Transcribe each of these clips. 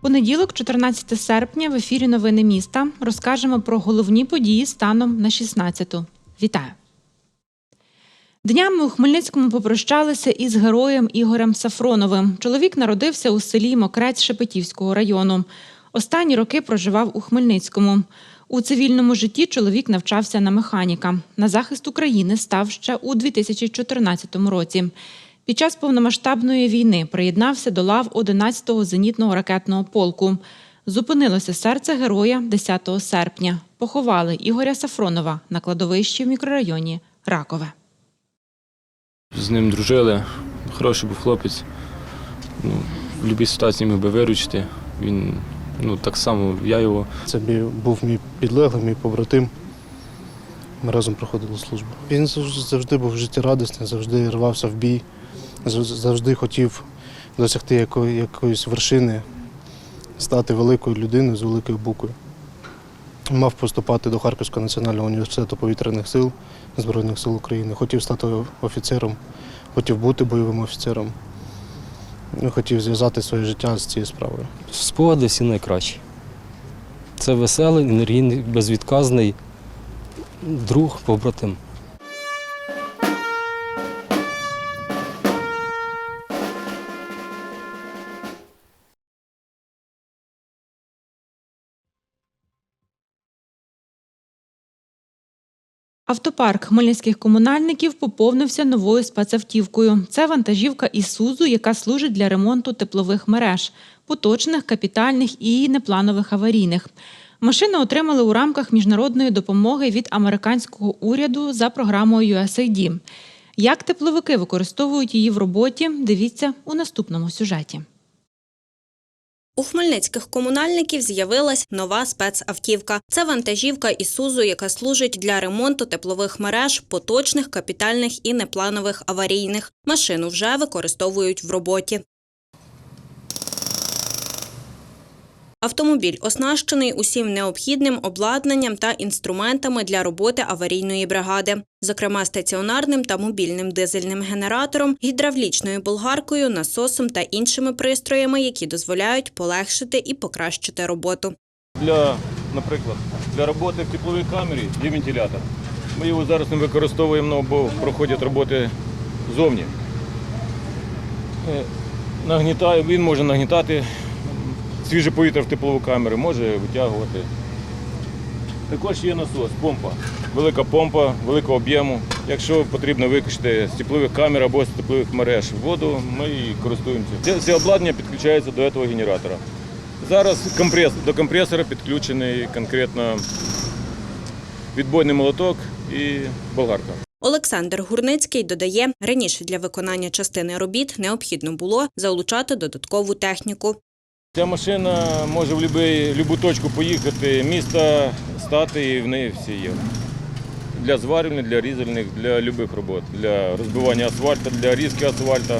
Понеділок, 14 серпня, в ефірі Новини міста розкажемо про головні події станом на 16-ту. Вітаю! Днями у Хмельницькому попрощалися із героєм Ігорем Сафроновим. Чоловік народився у селі Мокрець Шепетівського району. Останні роки проживав у Хмельницькому. У цивільному житті чоловік навчався на механіка. На захист України став ще у 2014 році. Під час повномасштабної війни приєднався до лав 11-го зенітного ракетного полку. Зупинилося серце героя 10 серпня. Поховали Ігоря Сафронова на кладовищі в мікрорайоні Ракове. З ним дружили, хороший був хлопець. Ну, в будь-якій ситуації міг би виручити. Він ну, так само, я його. Це був мій підлеглий, мій побратим. Ми разом проходили службу. Він завжди, був життєрадісний, завжди рвався в бій, завжди хотів досягти якої, якоїсь вершини, стати великою людиною з великою буквою. Мав поступати до Харківського національного університету повітряних сил Збройних сил України. Хотів стати офіцером, хотів бути бойовим офіцером. Ну, Хотів зв'язати своє життя з цією справою. Спогади всі найкращі. Це веселий, енергійний, безвідказний друг, побратим. Автопарк хмельницьких комунальників поповнився новою спецавтівкою. Це вантажівка Ісузу, яка служить для ремонту теплових мереж, поточних, капітальних і непланових аварійних. Машину отримали у рамках міжнародної допомоги від американського уряду за програмою USAID. Як тепловики використовують її в роботі, дивіться у наступному сюжеті. У хмельницьких комунальників з'явилась нова спецавтівка. Це вантажівка Ісузу, яка служить для ремонту теплових мереж, поточних, капітальних і непланових аварійних. Машину вже використовують в роботі. Автомобіль оснащений усім необхідним обладнанням та інструментами для роботи аварійної бригади, зокрема стаціонарним та мобільним дизельним генератором, гідравлічною болгаркою, насосом та іншими пристроями, які дозволяють полегшити і покращити роботу. Для, наприклад, для роботи в тепловій камері є вентилятор. Ми його зараз не використовуємо, бо проходять роботи зовні. Е, Нагнітає, він може нагнітати свіже повітря в теплову камеру, може витягувати. Також є насос, помпа. Велика помпа, великого об'єму. Якщо потрібно викачати з теплових камер або з теплових мереж воду, ми і користуємося. Це, це обладнання підключається до цього генератора. Зараз компрес, до компресора підключений конкретно відбойний молоток і болгарка. Олександр Гурницький додає, раніше для виконання частини робіт необхідно було залучати додаткову техніку. Ця машина може в будь-яку точку поїхати, міста стати і в неї всі є. Для зварювання, для різальних, для будь-яких робот, для розбивання асфальту, для різки асфальту.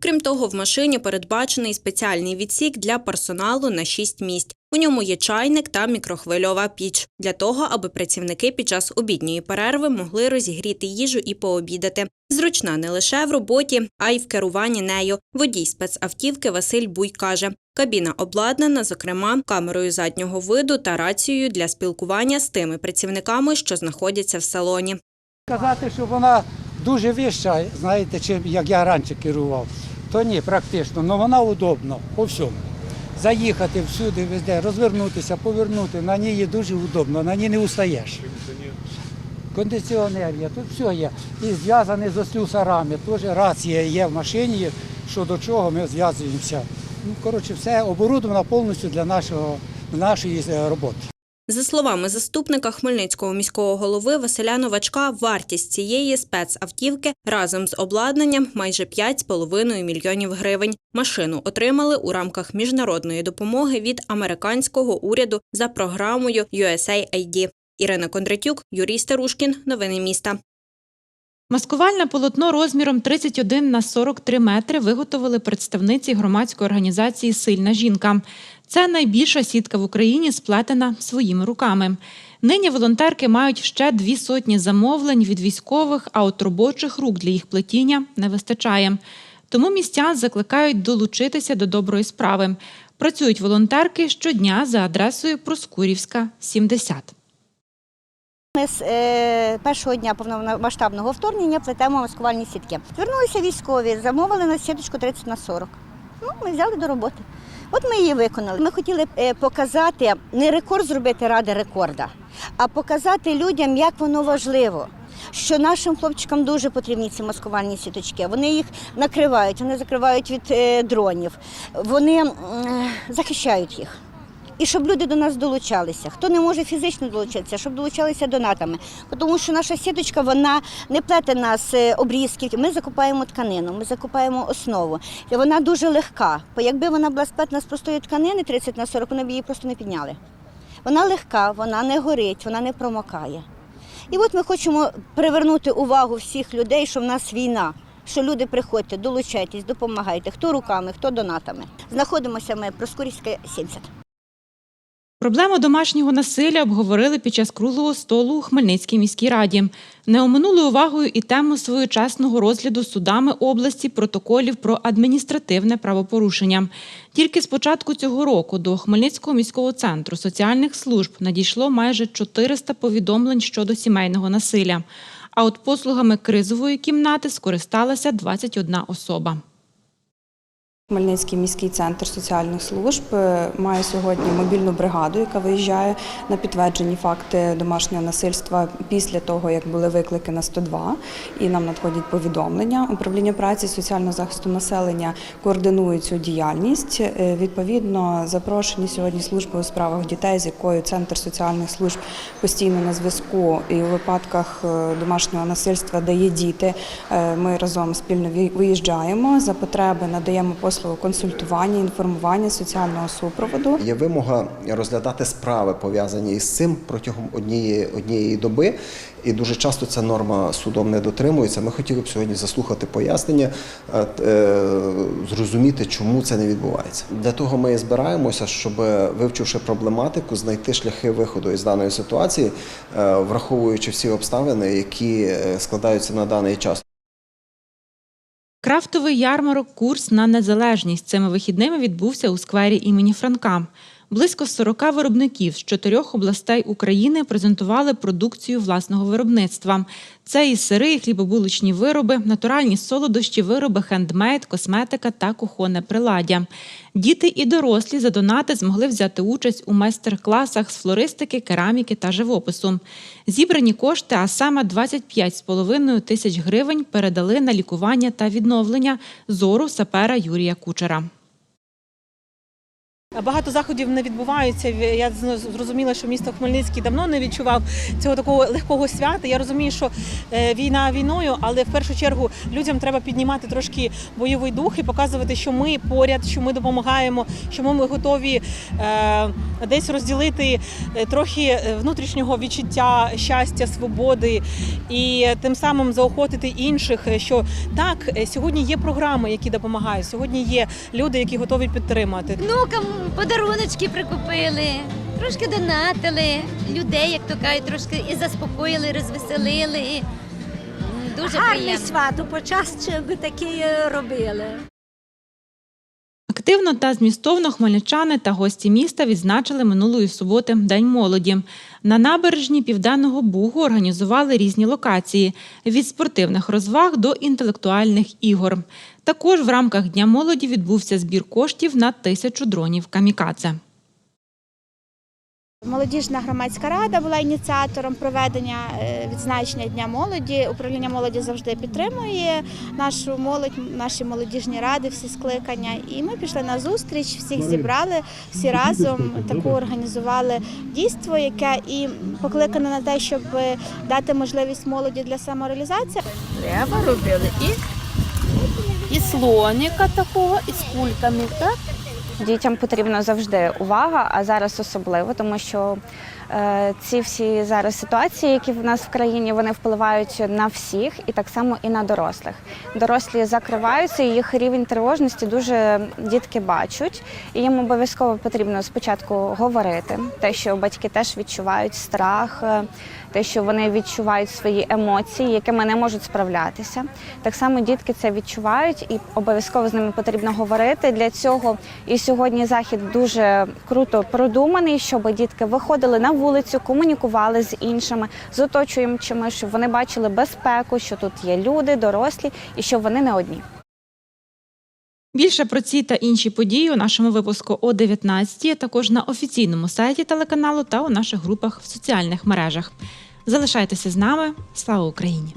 Крім того, в машині передбачений спеціальний відсік для персоналу на 6 місць. У ньому є чайник та мікрохвильова піч для того, аби працівники під час обідньої перерви могли розігріти їжу і пообідати. Зручна не лише в роботі, а й в керуванні нею. Водій спецавтівки Василь Буй каже, кабіна обладнана, зокрема, камерою заднього виду та рацією для спілкування з тими працівниками, що знаходяться в салоні. Казати, що вона дуже вища, знаєте, чим як я раніше керував, то ні, практично, але вона удобна по всьому. Заїхати всюди, везде, розвернутися, повернути, на ній є дуже удобно, на ній не устаєш. Кондиціонер є, тут все є. І зв'язаний з слюсарами, теж рація є в машині, що до чого ми зв'язуємося. Ну, коротше, все оборудовано повністю для нашого, нашої е, роботи. За словами заступника Хмельницького міського голови Василя Новачка, вартість цієї спецавтівки разом з обладнанням майже 5,5 мільйонів гривень. Машину отримали у рамках міжнародної допомоги від американського уряду за програмою USAID. Ірина Кондратюк, Юрій Старушкін. Новини міста. Маскувальне полотно розміром 31 на 43 метри виготовили представниці громадської організації Сильна жінка. Це найбільша сітка в Україні, сплетена своїми руками. Нині волонтерки мають ще дві сотні замовлень від військових, а от робочих рук для їх плетіння не вистачає. Тому містян закликають долучитися до доброї справи. Працюють волонтерки щодня за адресою Проскурівська, 70. Ми з е, першого дня повномасштабного вторгнення плетемо маскувальні сітки. Звернулися військові, замовили на сіточку 30 на 40. Ну, ми взяли до роботи. От ми її виконали. Ми хотіли е, показати не рекорд зробити ради рекорда, а показати людям, як воно важливо. Що нашим хлопчикам дуже потрібні ці маскувальні сіточки. Вони їх накривають, вони закривають від е, дронів, вони захищають їх. І щоб люди до нас долучалися. Хто не може фізично долучитися, щоб долучалися донатами. Тому що наша сіточка вона не плетена з е, обрізків. Ми закупаємо тканину, ми закупаємо основу. І вона дуже легка. Бо якби вона була сплетена з простої тканини 30 на 40, вони б її просто не підняли. Вона легка, вона не горить, вона не промокає. І от ми хочемо привернути увагу всіх людей, що в нас війна. Що люди приходьте, долучайтесь, допомагайте, хто руками, хто донатами. Знаходимося ми Проскурівська 70. Проблему домашнього насилля обговорили під час круглого столу у Хмельницькій міській раді. Не оминули увагою і тему своєчасного розгляду судами області протоколів про адміністративне правопорушення. Тільки з початку цього року до Хмельницького міського центру соціальних служб надійшло майже 400 повідомлень щодо сімейного насилля. А от послугами кризової кімнати скористалася 21 особа. Хмельницький міський центр соціальних служб е, має сьогодні мобільну бригаду, яка виїжджає на підтверджені факти домашнього насильства після того, як були виклики на 102, і нам надходять повідомлення. Управління праці соціального захисту населення координує цю діяльність. Е, Відповідно, запрошені сьогодні служби у справах дітей, з якою центр соціальних служб постійно на зв'язку, і у випадках е, домашнього насильства, де є діти, ми разом спільно виїжджаємо за потреби, надаємо послугу консультування, інформування, соціального супроводу. Є вимога розглядати справи, пов'язані із цим протягом однієї, однієї доби. І дуже часто ця норма судом не дотримується. Ми хотіли б сьогодні заслухати пояснення, е, е, зрозуміти, чому це не відбувається. Для того ми і збираємося, щоб, вивчивши проблематику, знайти шляхи виходу із даної ситуації, е, враховуючи всі обставини, які складаються на даний час. Крафтовий ярмарок Курс на незалежність цими вихідними відбувся у сквері імені Франка. Близько 40 виробників з чотирьох областей України презентували продукцію власного виробництва. Це і сири, і хлібобулочні вироби, натуральні солодощі, вироби хендмейд, косметика та кухонне приладдя. Діти і дорослі за донати змогли взяти участь у майстер-класах з флористики, кераміки та живопису. Зібрані кошти, а саме 25,5 тисяч гривень, передали на лікування та відновлення зору сапера Юрія Кучера. Багато заходів не відбуваються. Я зрозуміла, що місто Хмельницький давно не відчував цього такого легкого свята. Я розумію, що е, війна війною, але в першу чергу людям треба піднімати трошки бойовий дух і показувати, що ми поряд, що ми допомагаємо, що ми готові е, десь розділити е, трохи внутрішнього відчуття щастя, свободи і тим самим заохотити інших. Що так, сьогодні є програми, які допомагають. Сьогодні є люди, які готові підтримати. Внукам подаруночки прикупили, трошки донатили, людей, як то кажуть, трошки і заспокоїли, розвеселили. І, Дуже Гарний приємно. свято, по час такі робили. Активно та змістовно хмельничани та гості міста відзначили минулої суботи День молоді. На набережні Південного Бугу організували різні локації від спортивних розваг до інтелектуальних ігор. Також в рамках Дня молоді відбувся збір коштів на тисячу дронів камікадзе. Молодіжна громадська рада була ініціатором проведення е, відзначення Дня молоді. Управління молоді завжди підтримує нашу молодь, наші молодіжні ради, всі скликання. І ми пішли на зустріч, всіх зібрали, всі разом таку організували дійство, яке і покликане на те, щоб е, дати можливість молоді для самореалізації. Треба робили і, і слоника такого, і з кульками, так? Дітям потрібна завжди увага, а зараз особливо, тому що е, ці всі зараз ситуації, які в нас в країні, вони впливають на всіх і так само і на дорослих. Дорослі закриваються, їх рівень тривожності дуже дітки бачать, і їм обов'язково потрібно спочатку говорити, те, що батьки теж відчувають страх, е, те, що вони відчувають свої емоції, якими не можуть справлятися. Так само дітки це відчувають, і обов'язково з ними потрібно говорити. Для цього і сьогодні захід дуже круто продуманий, щоб дітки виходили на вулицю, комунікували з іншими, з оточуючими, щоб вони бачили безпеку, що тут є люди, дорослі, і що вони не одні. Більше про ці та інші події у нашому випуску о 19 а також на офіційному сайті телеканалу та у наших групах в соціальних мережах. Залишайтеся з нами. Слава Україні!